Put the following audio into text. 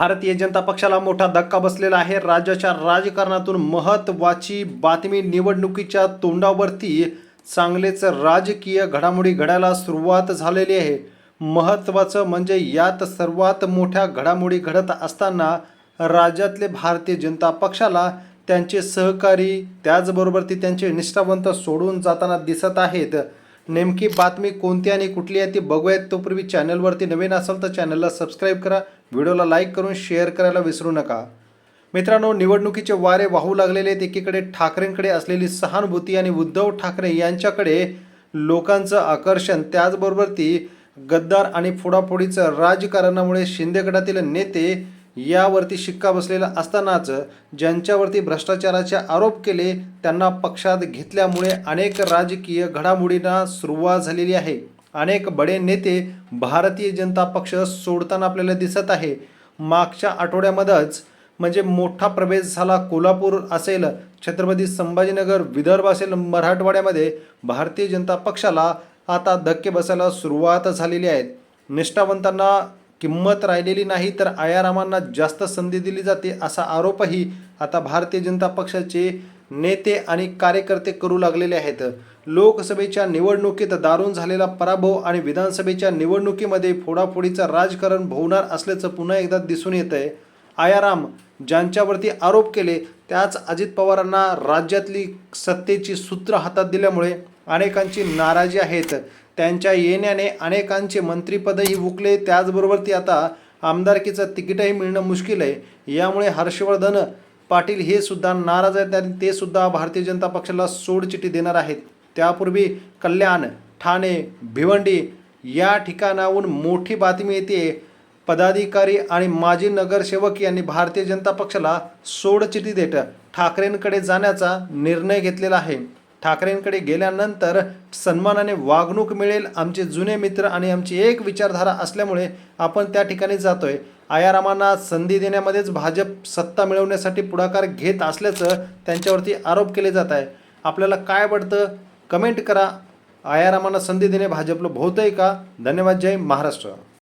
भारतीय जनता पक्षाला मोठा धक्का बसलेला आहे. राज्याच्या राजकारणातून महत्त्वाची बातमी निवडणुकीच्या तोंडावरती चांगलेच राजकीय घडामोडी घडायला सुरुवात झालेली आहे. महत्त्वाचं म्हणजे यात सर्वात मोठ्या घडामोडी घडत असताना राज्यातले भारतीय जनता पक्षाला त्यांचे सहकारी त्याचबरोबर ती त्यांचे निष्ठावंत सोडून जाताना दिसत आहेत. नेमकी बातमी कोणती आणि कुठली आहे ती बघूयात. तोपूर्वी चॅनलवरती नवीन असाल तर चॅनलला सबस्क्राईब करा. व्हिडिओला लाईक करून शेअर करायला विसरू नका. मित्रांनो निवडणुकीचे वारे वाहू लागलेले आहेत. एकीकडे ठाकरेंकडे असलेली सहानुभूती आणि उद्धव ठाकरे यांच्याकडे लोकांचं आकर्षण. त्याचबरोबर ती गद्दार आणि फोडाफोडीचं राजकारणामुळे शिंदे गटातील नेते यावरती शिक्का बसलेला असतानाच ज्यांच्यावरती भ्रष्टाचाराचे आरोप केले त्यांना पक्षात घेतल्यामुळे अनेक राजकीय घडामोडींना सुरुवात झालेली आहे. अनेक बडे नेते भारतीय जनता पक्ष सोडताना आपल्याला दिसत आहे. मागच्या आठवड्यामध्येच म्हणजे मोठा प्रवेश झाला कोल्हापूर असेल छत्रपती संभाजीनगर विदर्भ असेल मराठवाड्यामध्ये भारतीय जनता पक्षाला आता धक्के बसायला सुरुवात झालेली आहे. निष्ठावंतांना किंमत राहिलेली नाही तर आयारामांना जास्त संधी दिली जाते असा आरोपही आता भारतीय जनता पक्षाचे नेते आणि कार्यकर्ते करू लागलेले आहेत. लोकसभेच्या निवडणुकीत दारुण झालेला पराभव आणि विधानसभेच्या निवडणुकीमध्ये फोडाफोडीचं राजकारण भोवणार असल्याचं पुन्हा एकदा दिसून येत आहे आयाराम ज्यांच्यावरती आरोप केले त्याच अजित पवारांना राज्यातली सत्तेची सूत्र हातात दिल्यामुळे अनेकांची नाराजी आहेत. त्यांच्या येण्याने अनेकांचे मंत्रिपदही हुकले. त्याचबरोबर ती आता आमदारकीचं तिकीटही मिळणं मुश्किल आहे. यामुळे हर्षवर्धन पाटील हे सुद्धा नाराज आहेत आणि ते सुद्धा भारतीय जनता पक्षाला सोडचिठी देणार आहेत. त्यापूर्वी कल्याण ठाणे भिवंडी या ठिकाणाहून मोठी बातमी येते. पदाधिकारी आणि माजी नगरसेवक यांनी भारतीय जनता पक्षाला सोडचिठी देत ठाकरेंकडे जाण्याचा निर्णय घेतलेला आहे. ठाकरेंकडे गेल्यानंतर सन्मानाने वागणूक मिळेल आमचे जुने मित्र आणि आमची एक विचारधारा असल्यामुळे आपण त्या ठिकाणी जातोय. आयारामांना संधी देण्यामध्येच भाजप सत्ता मिळवण्यासाठी पुढाकार घेत असल्याचं त्यांच्यावरती आरोप केले जात आहे. आपल्याला काय वाटतं? कमेंट करा. आयारामांना संधी देणे भाजपला भोवतंय का? धन्यवाद. जय महाराष्ट्र.